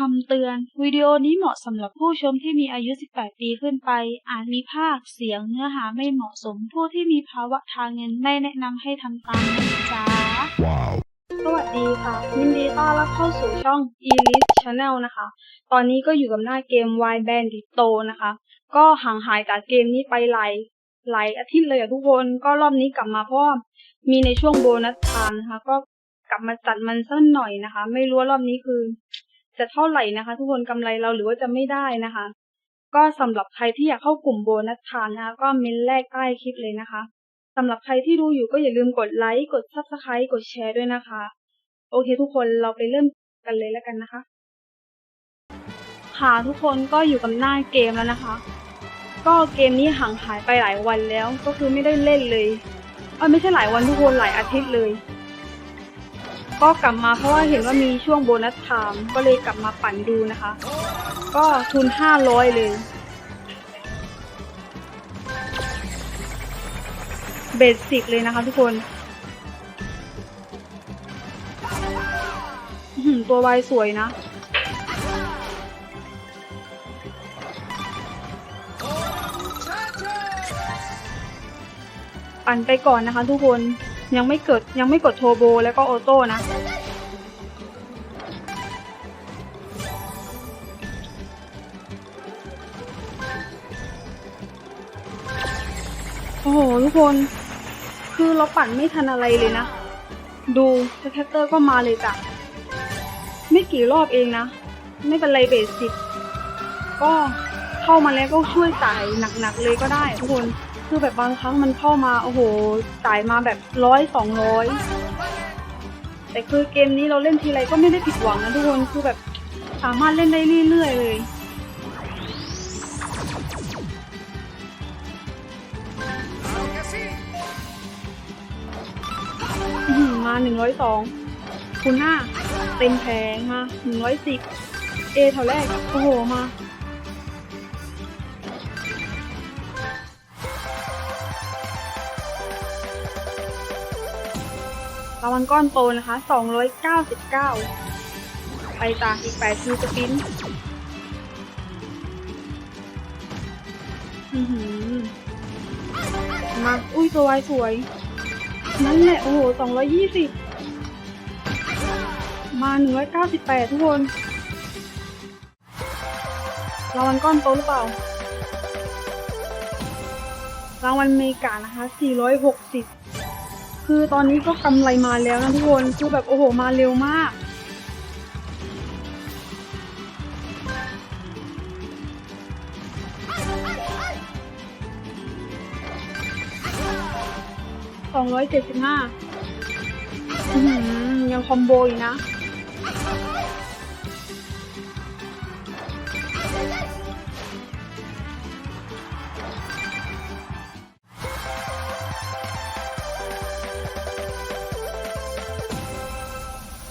อน วิดีโอนี้เหมาะสำหรับผู้ชมที่มีอายุ 18 ปีขึ้นไป อาจมีภาพ เสียง เนื้อหาไม่เหมาะสม ผู้ที่มีภาวะทางเงินไม่แนะนำให้ทำตามนะจ๊ะ Wow. สวัสดีค่ะ ยินดีต้อนรับเข้าสู่ช่อง Elite Channel นะคะ ตอนนี้ก็อยู่กับหน้าเกม Wild Bandit โตนะคะ ก็ห่างหายจากเกมนี้ไปหลายหลายอาทิตย์เลยอะทุกคน ก็รอบนี้กลับมาเพราะว่ามีในช่วงโบนัสทานนะคะ ก็กลับมาจัดมันสั้นหน่อยนะคะ ไม่รู้ว่ารอบนี้คือ จะเท่าไหร่นะคะ ทุกคนกำไรเราหรือว่าจะไม่ได้นะคะ ก็สำหรับใครที่อยากเข้ากลุ่มโบนัสทานนะคะ ก็เมนแรกใต้คลิปเลยนะคะสำหรับใครที่ดูอยู่ก็อย่าลืมกดไลค์กด Subscribe กดแชร์ด้วยนะคะ โอเค ทุกคนเราไปเริ่มกันเลยแล้วกันนะคะ ค่ะทุกคนก็อยู่กับหน้าเกมแล้วนะคะ ก็เกมนี้ห่างหายไปหลายวันแล้ว ก็คือไม่ได้เล่นเลยเออไม่ใช่หลายวันทุกคนหลายอาทิตย์เลย ก็กลับมาเพราะว่าเห็นว่ามีช่วงโบนัสไทม์ก็เลยกลับมาปั่นดูนะคะ ก็ทุนห้าร้อยเลย เบสสิกเลยนะคะทุกคนหือตัววายสวยนะปั่นไปก่อนนะคะทุกคน ยังไม่เกิดยังไม่กดโทโบแล้วก็ออโต้นะ โอ้โห ทุกคน คือเราปั่นไม่ทันอะไรเลยนะ ดูแคตเตอร์ก็มาเลยจ้ะ ไม่กี่รอบเองนะ ไม่เป็นไรเบสสิกก็เข้ามาแล้วก็ช่วยจ่ายหนักๆเลยก็ได้ทุกคน คือแบบบางครั้งมันเข้ามา โอ้โหจ่ายมาแบบร้อยสองร้อยแต่คือเกมนี้เราเล่นทีไรก็ไม่ได้ผิดหวังนะทุกคนคือแบบสามารถเล่นได้เรื่อยๆเลยมาหนึ่งร้อยสองคูณหน้าเต็มแผงมาหนึ่งร้อยสิบเอแถวแรก โอ้โหมา รางวัลก้อนโตนะคะสองร้อยเก้าสิบเก้าไปตาอีกแปดทีสปินมา อุ้ยตัววายสวย นั่นแหละ โอ้โหสองร้อยยี่สิบมาหนึ่งร้อเก้าสิบแปดทุกคนรางวัลก้อนโตหรือเปล่ารางวัลเมกานะคะสี่ร้อยหกสิบ คือตอนนี้ก็กำไรมาแล้วนะทุกคนคือแบบโอ้โหมาเร็วมาก สองร้อยเจ็ดสิบห้ายังคอมโบอยู่นะ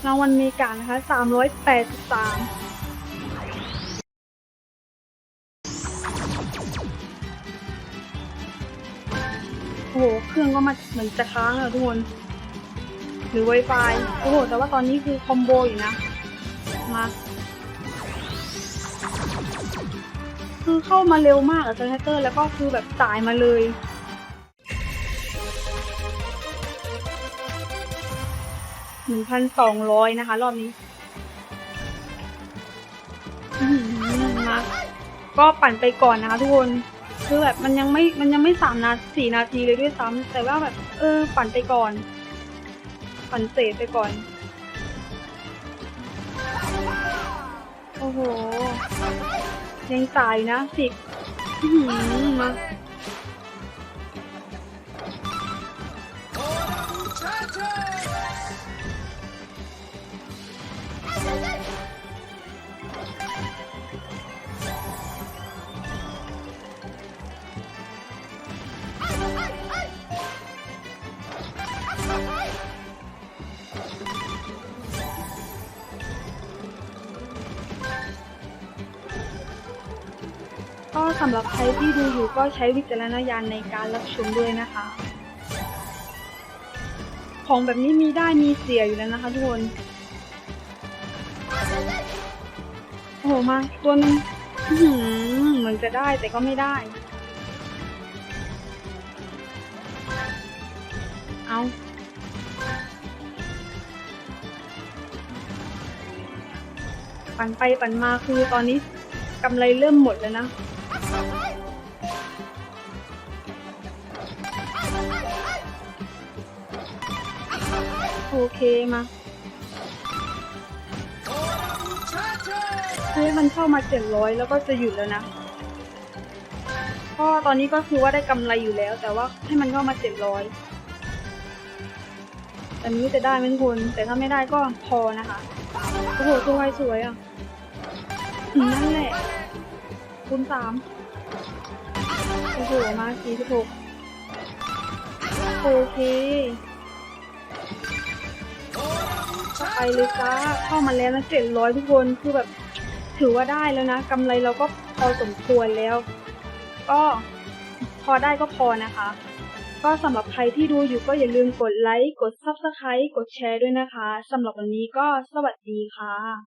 รางวัลเมการนะคะสามร้อยแปดสิบสามโอ้โห เครื่องก็มาเหมือนจะค้างแล้วทุกคน หรือ Wi-Fi โอ้โห แต่ว่าตอนนี้คือคอมโบอยู่นะ มา คือเข้ามาเร็วมากอะเซอแฮกเกอร์ แล้วก็คือแบบจ่ายมาเลย หนึ่งพันสองร้อยนะคะ รอบนี้มาก็ปั่นไปก่อนนะคะทุกคนคือแบบมันยังไม่มันยังไม่สามนาทีสี่นาทีเลยด้วยซ้ำแต่ว่าแบบ เออ ปั่นไปก่อน ปั่นเศษไปก่อน โอ้โห ยังจ่ายนะสิบมา สำหรับใครที่ดูอยู่ก็ใช้วิจารณญาณในการรับชมด้วยนะคะ ของแบบนี้มีได้มีเสียอยู่แล้วนะคะทุกคน โอ้โหมาตัวนึงเหมือนจะได้แต่ก็ไม่ได้ เอาปั่นไปปั่นมาคือตอนนี้กำไรเริ่มหมดแล้วนะ เคมาให้มันเข้ามาเจ็ดร้อยแล้วก็จะหยุดแล้วนะก็ตอนนี้ก็คือว่าได้กำไรอยู่แล้ว แต่ว่าให้มันเข้ามาเจ็ดร้อยแต่ไม่รู้จะได้ไหมทุกคนแต่ถ้าไม่ได้ก็พอนะคะโอ้โหตัวไวสวยอะนั่นแหละคูณสามโอ้โหมาสี่สิบหกโอเค ก็ไปเลยจ้าเข้ามาแล้วนะเจ็ดร้อยทุกคนคือแบบถือว่าได้แล้วนะกำไรเราก็พอสมควรแล้ว ก็พอได้ก็พอนะคะ ก็สำหรับใครที่ดูอยู่ก็อย่าลืมกดไลค์ กด Subscribe กดแชร์ด้วยนะคะสำหรับวันนี้ก็สวัสดีค่ะ